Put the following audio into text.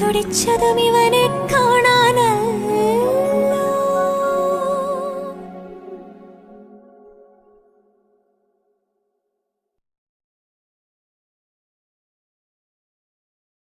തുടിച്ചതും ഇവനെ കാണാനല്ലോ.